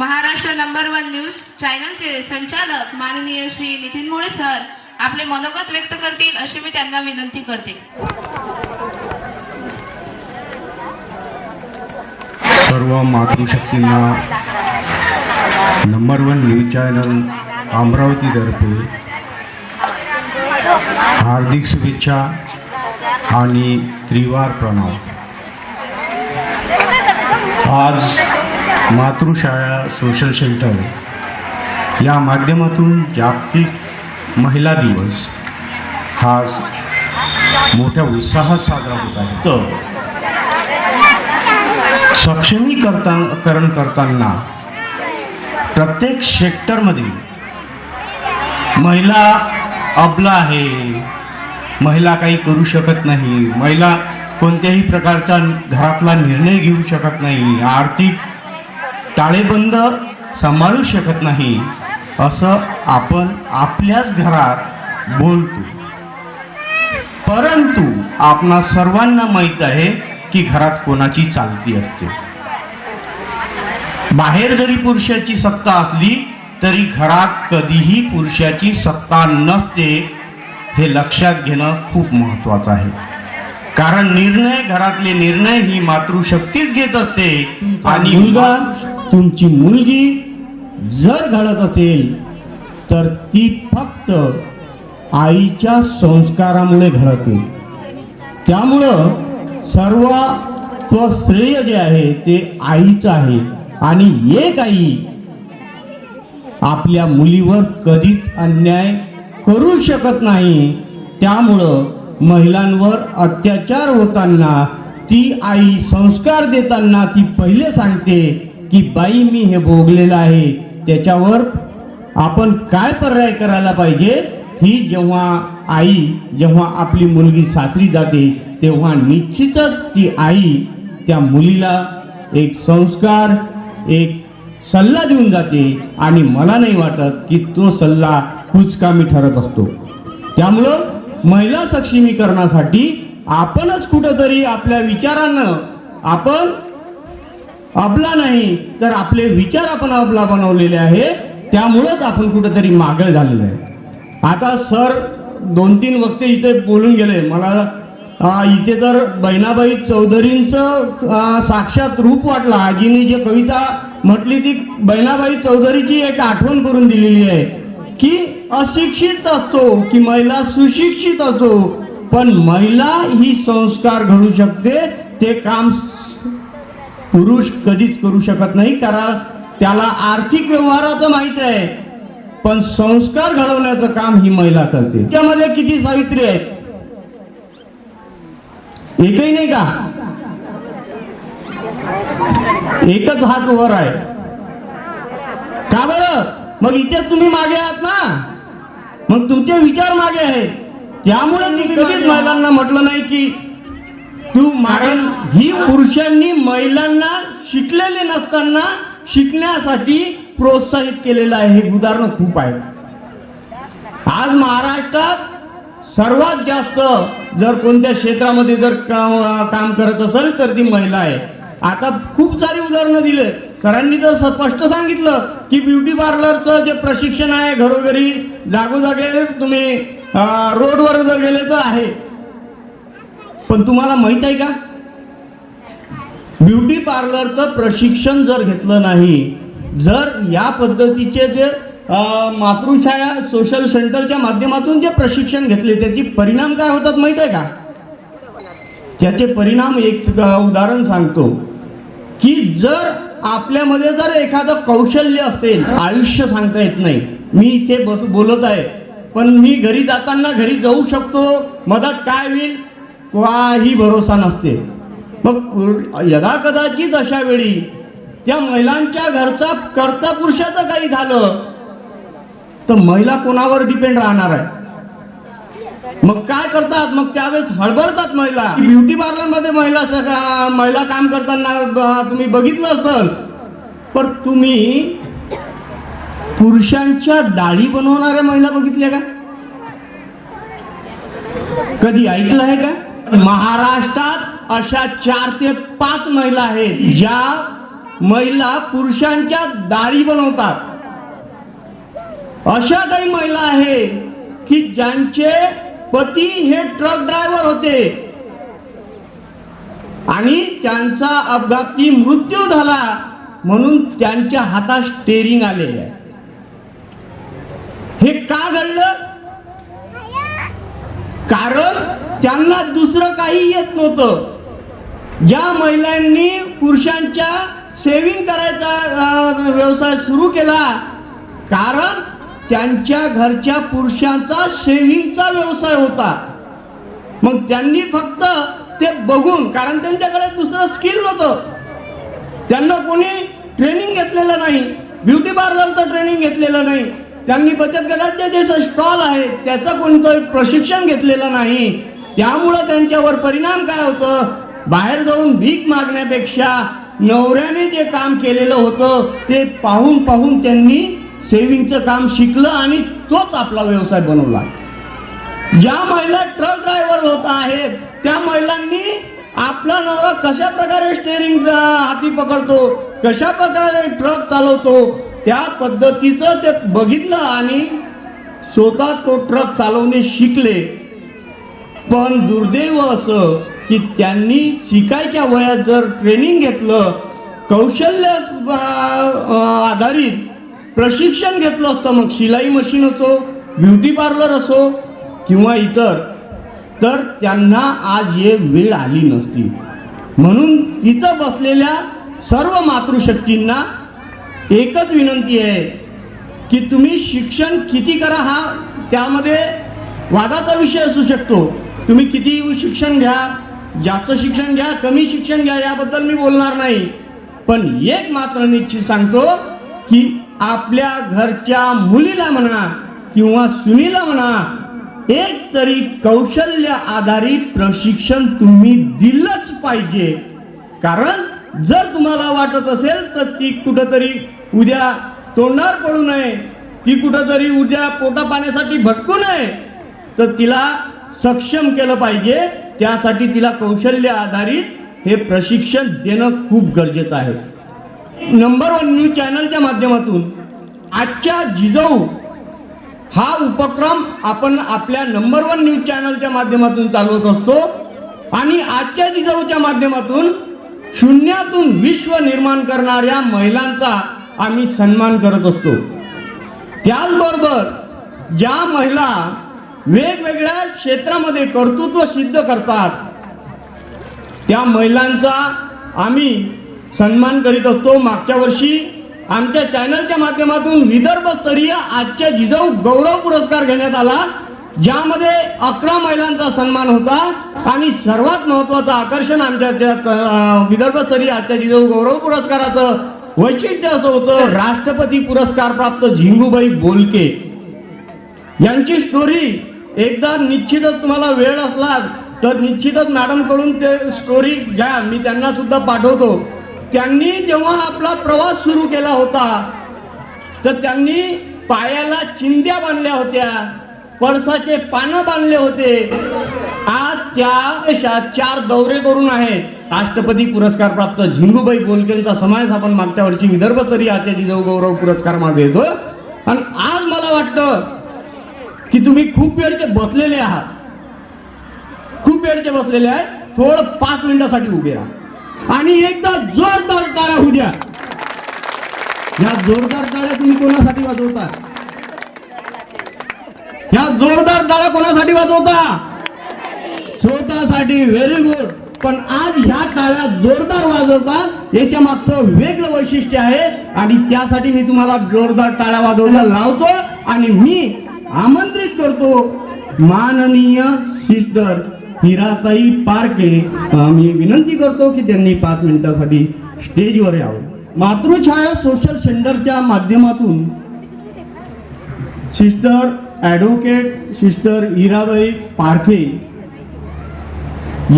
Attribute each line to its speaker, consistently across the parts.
Speaker 1: Maharashtra number one news चॅनलचे संचालक माननीय श्री नितीन मोळे सर आपले मनोगत व्यक्त करतील अशी मी त्यांना विनंती करते.
Speaker 2: सर्व मातृशक्तींना नंबर वन न्यूज चॅनल अमरावतीतर्फे हार्दिक शुभेच्छा आणि त्रिवार प्रणाम. आज मातृशाळा सोशल सेंटर या माध्यमातून जागतिक महिला दिवस हा मोठ्या उत्साहात साजरा होत आहे. तर सक्षमीकरण करताना प्रत्येक सेक्टरमध्ये महिला अबला आहे. महिला काही करू शकत नाही. महिला कोणत्याही प्रकारचा घरातला निर्णय घेऊ शकत नाही. आर्थिक ताळेबंद सांभाळू शकत नाही असं आपण आपल्याच घरात बोलतो. परंतु आपणा सर्वांना माहीत आहे की घरात कोणाची चालती असते. बाहेर जरी पुरुषाची सत्ता असली तरी घरात कधीही पुरुषाची सत्ता नसते हे लक्षात घेणं खूप महत्वाचं आहे. कारण निर्णय घरातले निर्णय ही मातृशक्तीच घेत असते आणि मुलगा तुमची मुलगी जर घडत असेल तर ती फक्त आईच्या संस्कारामुळे घडते. त्यामुळं सर्व श्रेय जे आहे ते आईचं आहे. आणि एक आई आपल्या मुलीवर कधीच अन्याय करू शकत नाही. त्यामुळं महिलांवर अत्याचार होताना ती आई संस्कार देताना ती पहिले सांगते की बाई मी हे भोगलेलं आहे त्याच्यावर आपण काय पर्याय करायला पाहिजे? ही जेव्हा आई जेव्हा आपली मुलगी सासरी जाते तेव्हा निश्चितच ती आई त्या मुलीला एक संस्कार एक सल्ला देऊन जाते आणि मला नाही वाटत की तो सल्ला कुचकामी ठरत असतो. त्यामुळं महिला सक्षमीकरणासाठी आपणच कुठंतरी आपल्या विचारानं आपण अबला नाही तर आपले विचार आपण अबला बनवलेले आहे त्यामुळंच आपण कुठंतरी मागं झालेलं आहे. आता सर दोन तीन वक्ते इथे बोलून गेले. मला इथे तर बहिणाबाई चौधरींचं साक्षात रूप वाटलं. आजीने जे कविता म्हटली ती बहिणाबाई चौधरीची एक आठवण करून दिलेली आहे की अशिक्षित असतो की महिला सुशिक्षित असो पण महिला ही संस्कार घडू शकते ते काम पुरुष कधीच करू शकत नाही कारण त्याला आर्थिक व्यवहाराचं माहीत आहे. पण संस्कार घडवण्याचं काम ही महिला करते. त्यामध्ये किती सावित्री आहेत? एकही नाही का? एकच हात वर आहे. का बरं? मग इथे तुम्ही मागे आहात ना? मग तुमचे विचार मागे आहेत. त्यामुळे मी कधीच महिलांना म्हटलं नाही की तू मागे ही पुरुषांनी महिलांना शिकलेले नसताना शिकण्यासाठी प्रोत्साहित केलेलं आहे. हे उदाहरण खूप आहे आज महाराष्ट्रात सर्वात जास्त जर कोणत्या क्षेत्रामध्ये जर काम करत असेल तर ती महिला आहे. आता खूप सारी उदाहरणं दिले. सरांनी जर स्पष्ट सांगितलं की ब्युटी पार्लरचं जे प्रशिक्षण आहे घरोघरी जागोजागे तुम्ही रोडवर जर गेले तर आहे. पण तुम्हाला माहीत आहे का? ब्युटी पार्लरचं प्रशिक्षण जर घेतलं नाही जर या पद्धतीचे जे मातृछाया सोशल सेंटरच्या माध्यमातून जे प्रशिक्षण घेतले त्याची परिणाम काय होतात माहीत आहे का? त्याचे परिणाम एक उदाहरण सांगतो. की जर आपल्यामध्ये जर एखादं कौशल्य असेल आयुष्य सांगता येत नाही. मी इथे बस बोलत आहे. पण मी घरी जाताना घरी जाऊ शकतो मदत काय होईल? काही भरोसा नसते. मग यदा कदाचित अशा वेळी त्या महिलांच्या घरचा कर्ता पुरुषाचं काही झालं तर महिला कोणावर डिपेंड राहणार आहे? मग काय करतात? मग त्यावेळेस हळबळतात महिला. ब्युटी पार्लरमध्ये महिला सगळ्या महिला काम करताना तुम्ही बघितलं असेल. पण तुम्ही पुरुषांच्या दाढी बनवणाऱ्या महिला बघितल्या का? कधी ऐकलं आहे का? महाराष्ट्रात अशा चार ते पाच महिला आहेत ज्या महिला पुरुषांच्या दाढी बनवतात. अशा काही महिला आहेत की ज्यांचे पती हे ट्रक ड्रायव्हर होते. आणि त्यांचा अपघाती मृत्यू झाला म्हणून त्यांच्या हातात स्टेरिंग आलेले आहे. हे का घडलं? कारण त्यांना दुसरं काही येत नव्हतं. ज्या महिलांनी पुरुषांच्या सेविंग करायचा व्यवसाय सुरू केला कारण त्यांच्या घरच्या पुरुषांचा सेविंगचा व्यवसाय होता. मग त्यांनी फक्त ते बघून कारण त्यांच्याकडे दुसरं स्किल नव्हतं. त्यांना कोणी ट्रेनिंग घेतलेलं नाही. ब्युटी पार्लरचं ट्रेनिंग घेतलेलं नाही. त्यांनी बचत गटाचे जे स्टॉल आहेत त्याचं कोणतं प्रशिक्षण घेतलेलं नाही. त्यामुळं त्यांच्यावर परिणाम काय होतं? बाहेर जाऊन भीक मागण्यापेक्षा नवऱ्याने जे काम केलेलं होतं ते पाहून पाहून त्यांनी सेविंगचं काम शिकलं आणि तोच आपला व्यवसाय बनवला. ज्या महिला ट्रक ड्रायव्हर होत आहेत त्या महिलांनी आपला नवरा कशा प्रकारे स्टेअरिंग हाती पकडतो कशा प्रकारे ट्रक चालवतो त्या पद्धतीचं ते बघितलं आणि स्वतः तो ट्रक चालवणे शिकले. पण दुर्दैव असं की त्यांनी शिकायच्या वयात जर ट्रेनिंग घेतलं कौशल्य आधारित प्रशिक्षण घेतलं असतं मग शिलाई मशीन असो ब्युटी पार्लर असो किंवा इतर तर त्यांना आज हे वेळ आली नसती. म्हणून इथं बसलेल्या सर्व मातृशक्तींना एकच विनंती आहे की तुम्ही शिक्षण किती करा हा त्यामध्ये वादाचा विषय असू शकतो. तुम्ही किती शिक्षण घ्या जास्त शिक्षण घ्या कमी शिक्षण घ्या याबद्दल मी बोलणार नाही. पण एक मात्र निश्चित सांगतो की आपल्या घरच्या मुलीला म्हणा किंवा सुनीला म्हणा एक तरी कौशल्य आधारित प्रशिक्षण तुम्ही दिलंच पाहिजे. कारण जर तुम्हाला वाटत असेल तर ती कुठंतरी उद्या तोंडावर पडू नये ती कुठंतरी उद्या पोटा पाण्यासाठी भटकू नये तर तिला सक्षम केलं पाहिजे. त्यासाठी तिला कौशल्य आधारित हे प्रशिक्षण देणं खूप गरजेचं आहे. नंबर वन न्यूज चॅनलच्या माध्यमातून आजच्या जिजाऊ हा उपक्रम आपण आपल्या नंबर वन न्यूज चॅनलच्या माध्यमातून चालवत असतो. आणि आजच्या जिजाऊच्या माध्यमातून शून्यातून विश्व निर्माण करणाऱ्या महिलांचा आम्ही सन्मान करत असतो. त्याचबरोबर ज्या महिला वेगवेगळ्या क्षेत्रामध्ये कर्तृत्व सिद्ध करतात. त्या महिलांचा आम्ही सन्मान करीत असतो. मागच्या वर्षी आमच्या चॅनलच्या माध्यमातून विदर्भ स्तरीय आजच्या जिजाऊ गौरव पुरस्कार घेण्यात आला. ज्यामध्ये अकरा महिलांचा सन्मान होता आणि सर्वात महत्वाचं आकर्षण आमच्या त्या विदर्भ स्तरीय आजच्या जिजाऊ गौरव पुरस्काराचं वैशिष्ट्य असं होतं राष्ट्रपती पुरस्कार प्राप्त झिंगूबाई बोलके. यांची स्टोरी एकदा निश्चितच तुम्हाला वेळ असला तर निश्चितच मॅडमकडून ते स्टोरी घ्या. मी त्यांना सुद्धा पाठवतो. त्यांनी जेव्हा आपला प्रवास सुरू केला होता तर त्यांनी पायाला चिंध्या बांधल्या होत्या पळसाचे पानं बांधले होते. आज त्या देशात चार दौरे करून आहेत. राष्ट्रपती पुरस्कार प्राप्त झिंगूबाई बोलकेंचा समावेश आपण मागच्या वर्षी विदर्भ तरी आजच्या जिजाऊ गौरव पुरस्कार मागे येतो आणि आज मला वाटतं की तुम्ही खूप वेळचे बसलेले आहात. खूप वेळचे बसलेले आहेत. थोडं पाच मिनिटासाठी उभे राहा. आणि एकदा जोरदार टाळ्या होऊ द्या. या जोरदार टाळ्या तुम्ही कोणासाठी वाजवता? या जोरदार टाळ्या कोणासाठी वाजवता? स्वतःसाठी. व्हेरी गुड पण आज ह्या टाळ्या जोरदार वाजवतात. याच्या मागचं वेगळं वैशिष्ट्य आहे. आणि त्यासाठी मी तुम्हाला जोरदार टाळ्या वाजवायला लावतो. आणि मी आमंत्रित करतो. माननीय सिस्टर हिराताई पारके आम्ही मी विनंती करतो की त्यांनी पाच मिनिटासाठी स्टेजवर यावं. मातृछाया सोशल सेंटरच्या माध्यमातून sister advocate sister Irabai Parkhe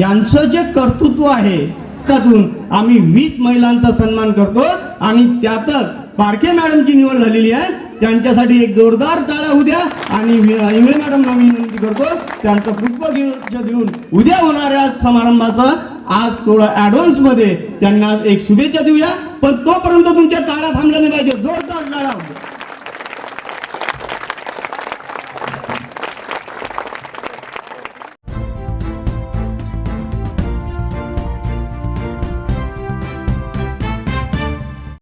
Speaker 2: यांचं जे कर्तृत्व आहे त्यातून आम्ही वीस महिलांचा सन्मान करतो आणि त्यातच पारखे मॅडमची निवड झालेली आहे. त्यांच्यासाठी एक जोरदार टाळ्या उद्या आणि इंगळे मॅडम मी विनंती करतो त्यांचं पुष्पगुच्छ देऊन उद्या होणाऱ्या समारंभाचा आज थोडं ऍडव्हान्समध्ये त्यांना एक शुभेच्छा देऊया. पण तोपर्यंत तुमच्या टाळ्या थांबल्या नाही पाहिजे जोरदार